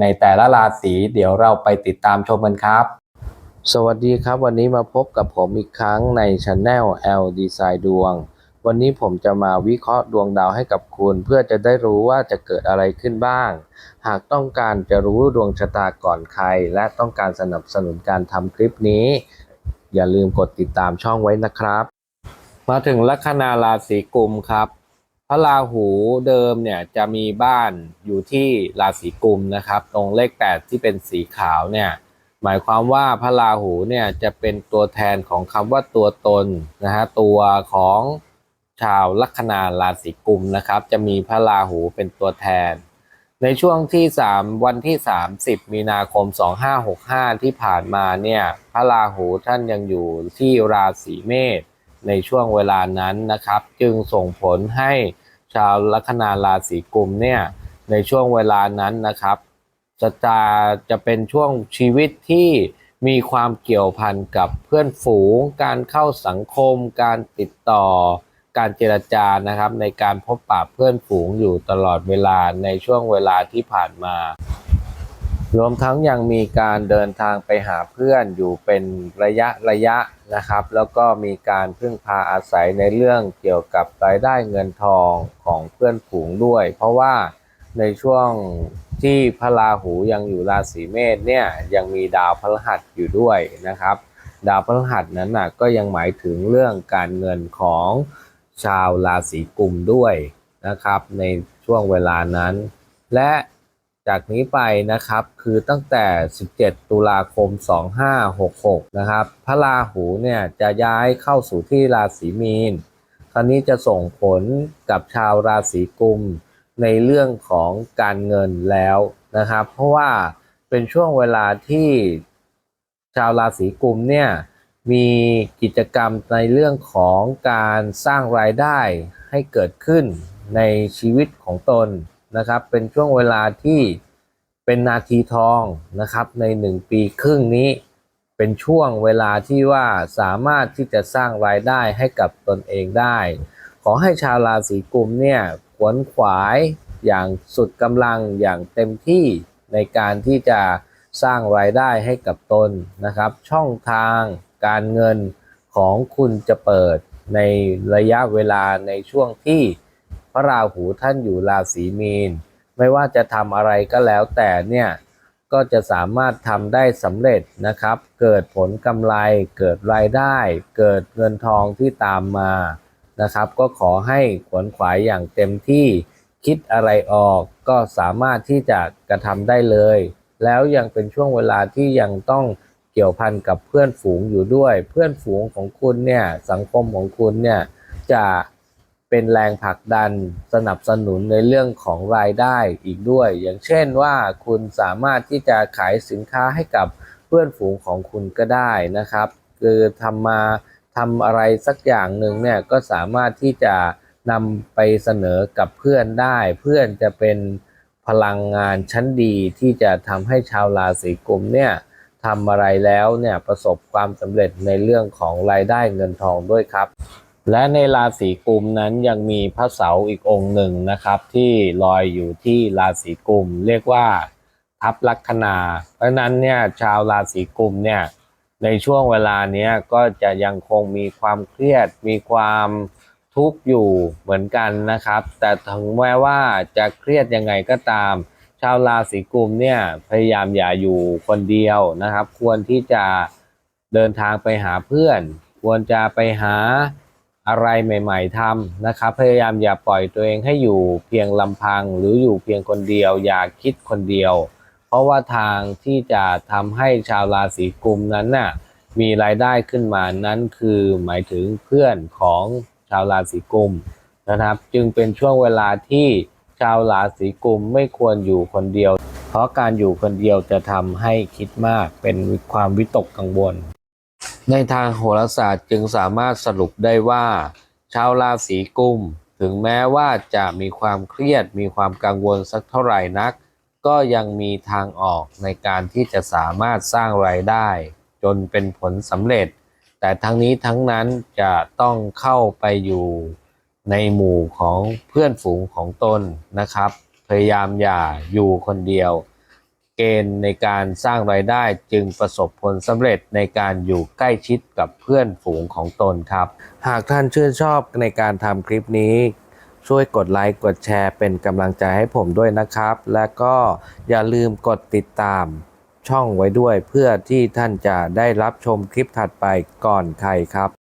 ในแต่ละราศีเดี๋ยวเราไปติดตามชมกันครับ สวัสดีครับ วันนี้มาพบกับผมอีกครั้งใน Channel L Design ดวง วันนี้ผมจะมาวิเคราะห์ดวงดาวให้กับคุณ เพื่อจะได้รู้ว่าจะเกิดอะไรขึ้นบ้าง หากต้องการจะรู้ดวงชะตาก่อนใคร และต้องการสนับสนุนการทำคลิปนี้ อย่าลืมกดติดตามช่องไว้นะครับ มาถึงลัคนาราศีกุมครับ ระราหูเดิมเนี่ยจะมีบ้านอยู่ที่ราศีกุมนะครับ ตรงเลข 8 ที่เป็นสีขาวเนี่ยหมายความว่าพระราหูเนี่ยจะเป็นตัวแทนของคำว่าตัวตนนะฮะตัวของชาวลัคนาราศีกุมนะครับ จะมีพระราหูเป็นตัวแทน ในช่วงที่ 3 วันที่ 30 มีนาคม 2565 ที่ผ่านมาเนี่ยพระราหูท่านยังอยู่ที่ราศีเมษในช่วงเวลานั้นนะครับ จึงส่งผลให้ ชาวลัคนาราศีกุมเนี่ยในช่วงเวลานั้นนะครับจะจะจะเป็นช่วงชีวิตที่มีความเกี่ยวพันกับเพื่อนฝูง การเข้าสังคม การติดต่อ การเจรจานะครับ ในการพบปะเพื่อนฝูงอยู่ตลอดเวลาในช่วงเวลาที่ผ่านมา รวมทั้งยังมีการเดินทางไปหาเพื่อนอยู่เป็นระยะระยะนะครับ แล้วก็มีการพึ่งพาอาศัยในเรื่องเกี่ยวกับรายได้เงินทองของเพื่อนฝูงด้วย เพราะว่าในช่วงที่พระราหูยังอยู่ราศีเมษเนี่ยยังมีดาวพฤหัสอยู่ด้วยนะครับ ดาวพฤหัสนั้นน่ะก็ยังหมายถึงเรื่องการเงินของชาวราศีกุมด้วยนะครับ ในช่วงเวลานั้น และ จากนี้ไปนะครับ คือตั้งแต่ 17 ตุลาคม 2566 นะครับ พระราหูเนี่ยจะย้ายเข้าสู่ที่ราศีมีน คราวนี้จะส่งผลกับชาวราศีกุมในเรื่องของการเงินแล้วนะครับ เพราะว่าเป็นช่วงเวลาที่ชาวราศีกุมเนี่ยมีกิจกรรมในเรื่องของการสร้างรายได้ให้เกิดขึ้นในชีวิตของตน นะครับ เป็นช่วงเวลาที่เป็นนาทีทองนะครับ ในหนึ่งปีครึ่งนี้ เป็นช่วงเวลาที่ว่าสามารถที่จะสร้างรายได้ให้กับตนเองได้ ขอให้ชาวราศีกุมเนี่ยขวนขวายอย่างสุดกำลังอย่างเต็มที่ในการที่จะสร้างรายได้ให้กับตนนะครับ ช่องทางการเงินของคุณจะเปิดในระยะเวลาในช่วงที่ พระราหูท่านอยู่ราศีมีน ไม่ว่าจะทำอะไรก็แล้วแต่เนี่ยก็จะสามารถทำได้สำเร็จนะครับ เกิดผลกำไรเกิดรายได้ เกิดเงินทองที่ตามมานะครับ ก็ขอให้ขวนขวายอย่างเต็มที่คิดอะไรออกก็สามารถที่จะกระทำได้เลย แล้วยังเป็นช่วงเวลาที่ยังต้องเกี่ยวพันกับเพื่อนฝูงอยู่ด้วย เพื่อนฝูงของคุณเนี่ยสังคมของคุณเนี่ยจะ เป็นแรงผลักดันสนับสนุนในเรื่องของรายได้อีกด้วย อย่างเช่นว่าคุณสามารถที่จะขายสินค้าให้กับเพื่อนฝูงของคุณก็ได้นะครับ คือทำมาทำอะไรสักอย่างหนึ่งเนี่ยก็สามารถที่จะนำไปเสนอกับเพื่อนได้ เพื่อนจะเป็นพลังงานชั้นดีที่จะทำให้ชาวราศีกุมเนี่ยทำอะไรแล้วเนี่ยประสบความสำเร็จในเรื่องของรายได้เงินทองด้วยครับ และในราศีกุมนั้นยังมีพระเสาร์อีกองค์หนึ่งนะครับ ที่ลอยอยู่ที่ราศีกุมเรียกว่าทับลัคนา เพราะฉะนั้นเนี่ยชาวราศีกุมเนี่ยในช่วงเวลาเนี้ยก็จะยังคงมีความเครียด มีความทุกข์อยู่เหมือนกันนะครับ แต่ถึงแม้ว่าจะเครียดยังไงก็ตาม ชาวราศีกุมเนี่ยพยายามอย่าอยู่คนเดียวนะครับ ควรที่จะเดินทางไปหาเพื่อน ควรจะไปหา อะไรใหม่ ๆทำนะครับ พยายามอย่าปล่อยตัวเองให้อยู่เพียงลำพังหรืออยู่เพียงคนเดียว อย่าคิดคนเดียว เพราะว่าทางที่จะทำให้ชาวราศีกุมนั้นน่ะมีรายได้ขึ้นมานั้นคือหมายถึงเพื่อนของชาวราศีกุมนะครับ จึงเป็นช่วงเวลาที่ชาวราศีกุมไม่ควรอยู่คนเดียว เพราะการอยู่คนเดียวจะทำให้คิดมากเป็นความวิตกกังวล ในทางโหราศาสตร์จึงสามารถสรุปได้ว่า ชาวราศีกุม ถึงแม้ว่าจะมีความเครียดมีความกังวลสักเท่าไหร่นัก ก็ยังมีทางออกในการที่จะสามารถสร้างรายได้ จนเป็นผลสำเร็จ แต่ทั้งนี้ทั้งนั้นจะต้องเข้าไปอยู่ในหมู่ของเพื่อนฝูงของตนนะครับ พยายามอย่าอยู่คนเดียว ณฑ์ในการสร้างรายได้จึงประสบผลสำเร็จในการอยู่ใกล้ชิดกับเพื่อนฝูงของตนครับ หากท่านชื่นชอบในการทำคลิปนี้ ช่วยกดไลค์กดแชร์เป็นกำลังใจให้ผมด้วยนะครับ และก็อย่าลืมกดติดตามช่องไว้ด้วยเพื่อที่ท่านจะได้รับชมคลิปถัดไปก่อนใครครับ